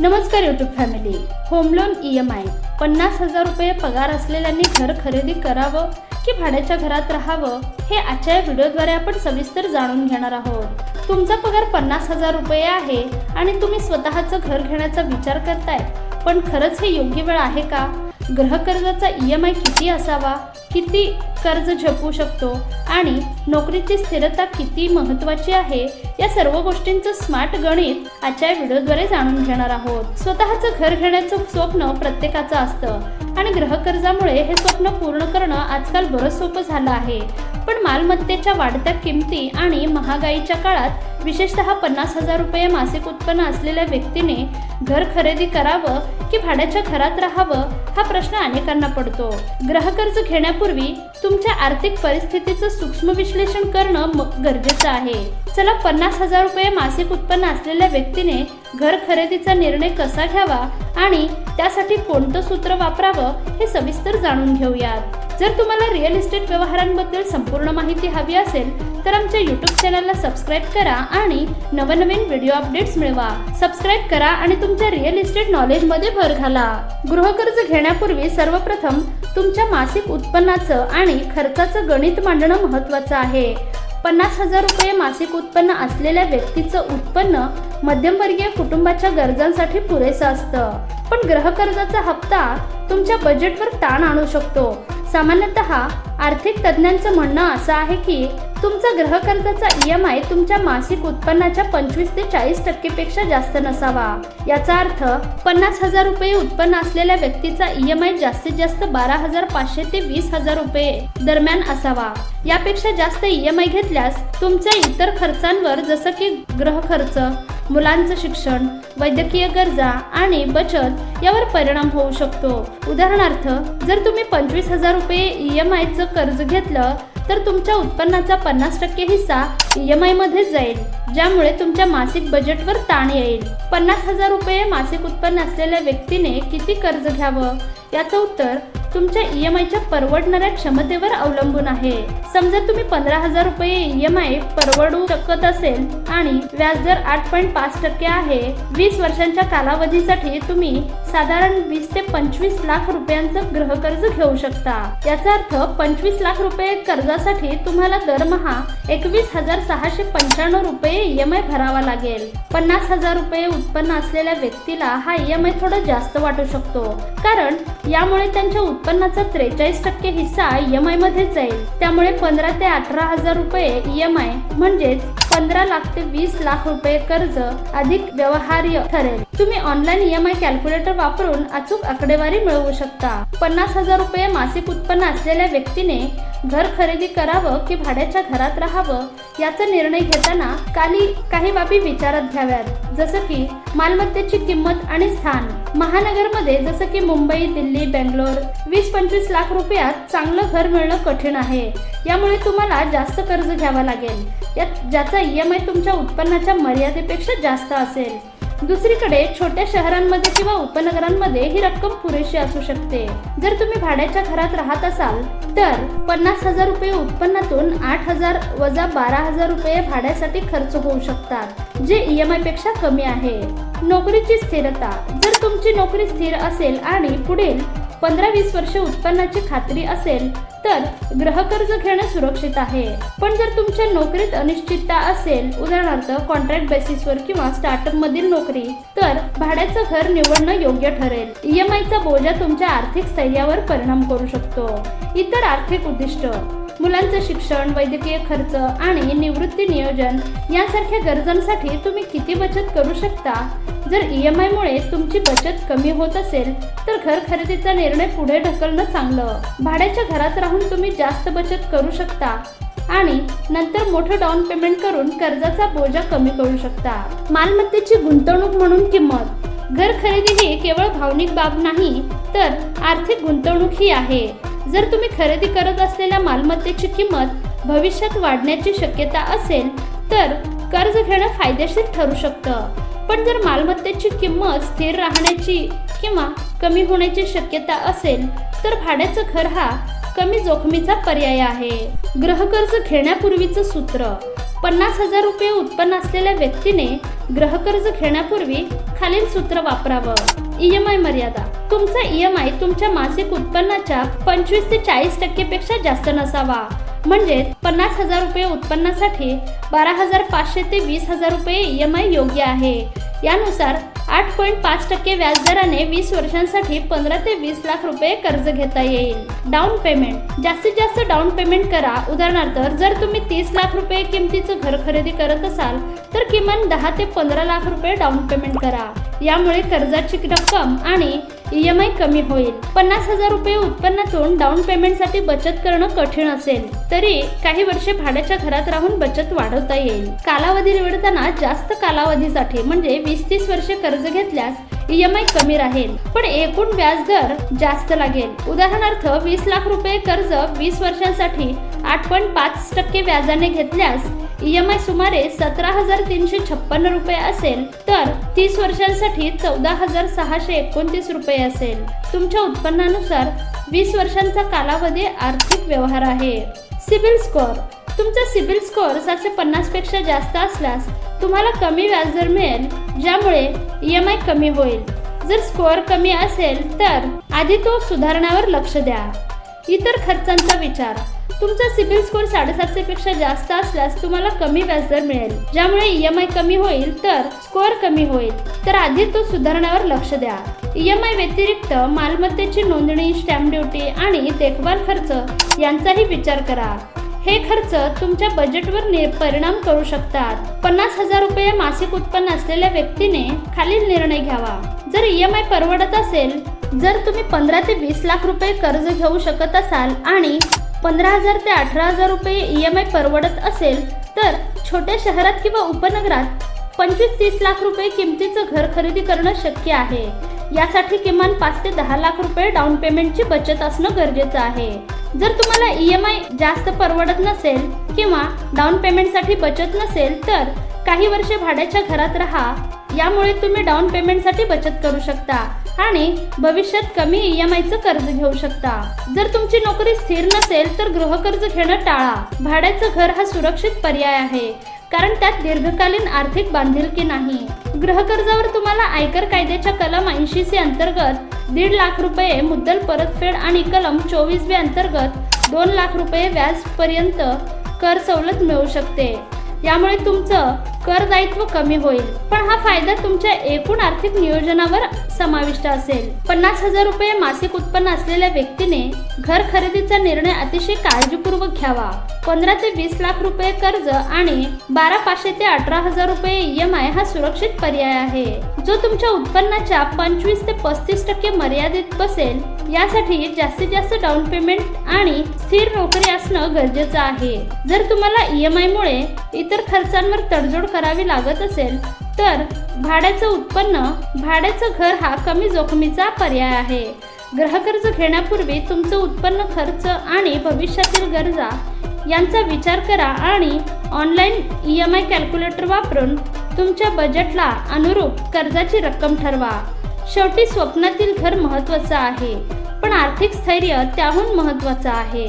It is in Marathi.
नमस्कार YouTube family home loan E M I पन्नास हजार रुपये पगार असलेल्यांनी घर खरेदी करावं की भाड्याच्या घरात राहावं हे आजच्या या व्हिडिओद्वारे आपण सविस्तर जाणून घेणार आहोत. तुमचा पगार पन्नास हजार रुपये आहे आणि तुम्ही स्वतःचं घर घेण्याचा विचार करताय पण खरंच हे योग्य वेळ आहे का? गृहकर्जाचा ई एम आय किती असावा? किती कर्ज झपू शकतो. आणि नोकरीची स्थिरता किती महत्त्वाची आहे या सर्व गोष्टींचं स्मार्ट गणित आजच्या व्हिडिओद्वारे जाणून घेणार आहोत. स्वतःचं घर घेण्याचं स्वप्न प्रत्येकाचं असतं. आणि गृहकर्जामुळे हे स्वप्न पूर्ण करणं आजकाल बरंच सोपं झालं आहे. पण मालमत्तेच्या वाढत्या किमती आणि महागाईच्या काळात विशेषतः पन्नास हजार रुपये मासिक उत्पन्न असलेल्या व्यक्तीने घर खरेदी करावं की भाड्याच्या घरात राहावं हा प्रश्न अनेकांना पडतो. ग्रहकर्ज घेण्यापूर्वी तुमच्या आर्थिक परिस्थितीचं सूक्ष्म विश्लेषण करणं गरजेचं आहे. चला पन्नास हजार रुपये मासिक उत्पन्न असलेल्या व्यक्तीने घर खरेदीचा निर्णय कसा घ्यावा आणि त्यासाठी कोणतं सूत्र वापरावं हे सविस्तर जाणून घेऊयात. जर तुम्हाला रिअल इस्टेट व्यवहारांबद्दल संपूर्ण माहिती हवी असेल तर आमच्या यूट्यूब चॅनलला सबस्क्राईब करा आणि नवनवीन व्हिडिओ अपडेट्स मिळवा. सबस्क्राईब करा आणि तुमच्या रिअल इस्टेट नॉलेजमध्ये भर घाला. गृहकर्ज घेण्यापूर्वी सर्वप्रथम तुमच्या मासिक उत्पन्नाचं आणि खर्चाचं गणित मांडणं महत्त्वाचं आहे. पन्नास हजार रुपये मासिक उत्पन्न असलेल्या व्यक्तीचं उत्पन्न मध्यमवर्गीय कुटुंबाच्या गरजांसाठी पुरेसं असतं. पण गृहकर्जाचा हप्ता तुमच्या बजेटवर ताण आणू शकतो. सामान्यतः आर्थिक तज्ज्ञांचं म्हणणं असं आहे की तुमचा गृहकर्जाचा ई एम आय तुमच्या मासिक उत्पन्नाच्या पंचवीस ते चाळीस टक्केपेक्षा जास्त नसावा. याचा अर्थ पन्नास हजार रुपये उत्पन्न असलेल्या व्यक्तीचा ई एम आय जास्तीत जास्त बारा हजार पाचशे ते वीस हजार रुपये दरम्यान असावा. यापेक्षा जास्त ई एम आय घेतल्यास तुमच्या इतर खर्चांवर जसं की ग्रह खर्च मुलांचं शिक्षण वैद्यकीय गरजा आणि बचत यावर परिणाम होऊ शकतो. उदाहरणार्थ जर तुम्ही पंचवीस हजार रुपये ई एम आयचं कर्ज घेतलं तर तुमच्या उत्पन्नाचा पन्नास टक्के हिस्सा ई एम आयमध्येच जाईल ज्यामुळे तुमच्या मासिक बजेटवर ताण येईल. पन्नास हजार रुपये मासिक उत्पन्न असलेल्या व्यक्तीने किती कर्ज घ्यावं? याचं उत्तर तुमच्या ई एम आयच्या परवडणाऱ्या क्षमतेवर अवलंबून आहे. समजा तुम्ही पंधरा हजार रुपये ई एम आय परवडू शकत असेल आणि व्याजदर आठ पॉईंट पाच टक्के आहे. वीस वर्षांच्या कालावधीसाठी तुम्ही साधारण वीस ते पंचवीस लाख रुपयांचं गृहकर्ज घेऊ शकता. याचा अर्थ पंचवीस लाख रुपये कर्जासाठी तुम्हाला दरमहा एकवीस हजार सहाशे पंच्याण्णव रुपये ई एम आय भरावा लागेल. पन्नास हजार रुपये उत्पन्न असलेल्या व्यक्तीला हा ई एम आय थोडा जास्त वाटू शकतो. कारण यामुळे त्यांच्या उत्पन्नाचा त्रेचाळीस टक्के हिस्सा ई एम आय मध्येच जाईल. त्यामुळे पंधरा ते अठरा हजार रुपये ई एम आय म्हणजेच पंधरा लाख ते वीस लाख रुपये कर्ज अधिक व्यवहार्य ठरेल. तुम्ही ऑनलाईन ईएमआय कॅल्क्युलेटर वापरून अचूक आकडेवारी मिळवू शकता. पन्नास हजार रुपये मासिक उत्पन्न असलेल्या व्यक्तीने घर खरेदी करावं की भाड्याच्या घरात राहावं याचा निर्णय घेताना काही काही बाबी विचारात घ्याव्यात. जसं की मालमत्तेची किंमत आणि स्थान. महानगरमध्ये जसं की मुंबई दिल्ली बेंगलोर वीस पंचवीस लाख रुपयात चांगलं घर मिळणं कठीण आहे. यामुळे तुम्हाला जास्त कर्ज घ्यावं लागेल. यात ज्याचा ई एम आय तुमच्या उत्पन्नाच्या मर्यादेपेक्षा जास्त असेल. दुसरीकडे छोट्या शहरांमध्ये किंवा उपनगरांमध्ये ही रक्कम पुरेशी असू शकते. जर तुम्ही भाड्याच्या घरात राहत असाल तर पन्नास हजार रुपये उत्पन्नातून आठ हजार वजा बारा हजार रुपये भाड्यासाठी खर्च होऊ शकतात जे ई एम आयपेक्षा कमी आहे. नोकरीची स्थिरता जर तुमची नोकरी स्थिर असेल आणि पुढील पंधरा वीस वर्ष उत्पन्नाची खात्री असेल तर ग्रहकर्ज घेणं सुरक्षित आहे. पण जर तुमच्या नोकरीत अनिश्चितता असेल उदाहरणार्थ कॉन्ट्रॅक्ट बेसिसवर किंवा स्टार्टअप मधील नोकरी तर भाड्याचं घर निवडणं योग्य ठरेल. ई एम आयचा बोजा तुमच्या आर्थिक स्थैर्यावर परिणाम करू शकतो. इतर आर्थिक उद्दिष्ट मुलांचं शिक्षण वैद्यकीय खर्च आणि निवृत्ती नियोजन यासारख्या गरजांसाठी तुम्ही किती बचत करू शकता? जर ई एम आयमुळे तुमची बचत कमी होत असेल तर घर खरेदीचा निर्णय पुढे ढकलणं चांगलं. भाड्याच्या घरात राहून तुम्ही जास्त बचत करू शकता आणि नंतर मोठं डाऊन पेमेंट करून कर्जाचा बोजा कमी करू शकता. मालमत्तेची गुंतवणूक म्हणून किंमत. घर खरेदी ही केवळ भावनिक बाब नाही तर आर्थिक गुंतवणूक ही आहे. जर तुम्ही खरेदी करत असलेल्या मालमत्तेची किंमत भविष्यात वाढण्याची शक्यता असेल तर कर्ज घेणं फायदेशीर ठरू शकतं. पण जर मालमत्तेची किंमत स्थिर राहण्याची किंवा कमी होण्याची शक्यता असेल तर भाड्याचं घर हा कमी जोखमीचा पर्याय आहे. ग्रहकर्ज घेण्यापूर्वीचं सूत्र पन्नास हजार रुपये उत्पन्न असलेल्या व्यक्तीने ग्रहकर्ज घेण्यापूर्वी खालील सूत्र वापरावं. ई एम आय मर्यादा तुमचा ई एम आय तुमच्या मासिक उत्पन्नाच्या पंचवीस ते चाळीस टक्केपेक्षा जास्त नसावा. म्हणजे पन्नास हजार रुपये उत्पन्नासाठी बारा हजार पाचशे ते वीस हजार रुपये ई एम आय योग्य आहे. यानुसार आठ पॉईंट पाच टक्के व्याजदराने वीस वर्षांसाठी पंधरा ते वीस लाख रुपये कर्ज घेता येईल. Down payment. जास्तीत जास्त डाऊन पेमेंट करा. उदाहरणार्थ जर तुम्ही तीस लाख रुपये किमतीचं घर खरेदी करत असाल तर किमान दहा ते पंधरा लाख रुपये डाऊन पेमेंट करा. यामुळे कर्जाची रक्कम आणि ई एम आय कमी होईल. पन्नास हजार रुपये उत्पन्नातून डाऊन पेमेंटसाठी बचत करणं कठीण असेल. तरी काही वर्षे भाड्याच्या घरात राहून बचत वाढवता येईल. कालावधी निवडताना जास्त कालावधीसाठी म्हणजे वीस तीस वर्षे कर्ज घेतल्यास ई एम आय कमी राहील. पण एकूण व्याजदर जास्त लागेल. उदाहरणार्थ वीस लाख रुपये कर्ज वीस वर्षांसाठी आठ पॉईंट पाच टक्के व्याजाने घेतल्यास ई एम आय सुमारे सतरा हजार तीनशे छप्पन्न रुपये असेल तर तीस वर्षांसाठी चौदा हजार सहाशे एकोणतीस रुपये असेल. तुमच्या उत्पन्नानुसार वीस वर्षांचा कालावधी आर्थिक व्यवहार आहे. CIBIL score. तुमचा सिबिल स्कोअर सातशे पन्नासपेक्षा जास्त असल्यास तुम्हाला कमी व्याजदर मिळेल ज्यामुळे ई एम आय कमी होईल. जर स्कोअर कमी असेल तर आधी तो सुधारण्यावर लक्ष द्या. इतर खर्चांचा विचार. तुमचा सिबिल स्कोअर साडेसातशे पेक्षा जास्त असल्यास तुम्हाला कमी व्याजदर मिळेल. ज्यामुळे ई एम आय कमी होईल तर स्कोअर कमी होईल. तर आधी तो सुधारण्यावर लक्ष द्या. ई एम आय व्यतिरिक्त मालमत्तेची नोंदणी स्टॅम्प ड्युटी आणि देखभाल खर्च यांचाही विचार करा. हे खर्च तुमच्या बजेटवर नि- परिणाम करू शकतात. पन्नास हजार रुपये मासिक उत्पन्न असलेल्या व्यक्तीने खालील निर्णय घ्यावा. जर ई एम आय परवडत असेल जर तुम्ही पंधरा ते वीस लाख रुपये कर्ज घेऊ शकत असाल आणि पंधरा हजार ते अठरा हजार रुपये ई एम आय परवडत असेल तर छोट्या शहरात किंवा उपनगरात पंचवीस तीस लाख रुपये किमतीचं घर खरेदी करणं शक्य आहे. यासाठी किमान पाच ते दहा लाख रुपये डाऊन पेमेंटची बचत असणं गरजेचं आहे. जर तुम्हाला ई एम आय जास्त परवडत नसेल किंवा डाऊन पेमेंटसाठी बचत नसेल तर काही वर्षे भाड्याच्या घरात राहा. यामुळे तुम्ही डाऊन पेमेंटसाठी बचत करू शकता आणि भविष्यात कमी ई एम आयचं कर्ज घेऊ शकता. जर तुमची नोकरी स्थिर नसेल तर गृहकर्ज घेणं टाळा. भाड्याचं घर हा सुरक्षित पर्याय आहे. कारण त्यात दीर्घकालीन आर्थिक बांधिलकी नाही. गृहकर्जावर तुम्हाला आयकर कायद्याच्या कलम ऐंशी सी अंतर्गत दीड लाख रुपये मुद्दल परतफेड आणि कलम चोवीस बी अंतर्गत दोन लाख रुपये व्याज पर्यंत कर सवलत मिळू शकते. यामुळे तुमचं कर दायित्व कमी होईल. पण हा फायदा तुमच्या एकूण आर्थिक नियोजनावर समाविष्ट असेल. पन्नास हजार रुपये मासिक उत्पन्न असलेल्या व्यक्तीने घर खरेदीचा निर्णय अतिशय काळजीपूर्वक घ्यावा. पंधरा ते वीस लाख रुपये कर्ज आणि बारा पाचशे ते अठरा हजार रुपये ई एम आय हा सुरक्षित पर्याय आहे. जो तुमच्या उत्पन्नाच्या पंचवीस ते पस्तीस टक्के मर्यादित बसेल यासाठी जास्तीत जास्त डाऊन पेमेंट आणि स्थिर नोकरी असणं गरजेचं आहे. जर तुम्हाला ई एम आयमुळे इतर खर्चांवर तडजोड करावी लागत असेल तर भाड्याचं उत्पन्न भाड्याचं घर हा कमी जोखमीचा पर्याय आहे. गृहकर्ज घेण्यापूर्वी तुमचं उत्पन्न खर्च आणि भविष्यातील गरजा यांचा विचार करा आणि online E M I calculator वापरून तुमच्या बजेटला अनुरूप कर्जाची रक्कम ठरवा. शेवटी स्वप्नातील घर महत्त्वाचं आहे पण आर्थिक स्थैर्य त्याहून महत्त्वाचं आहे.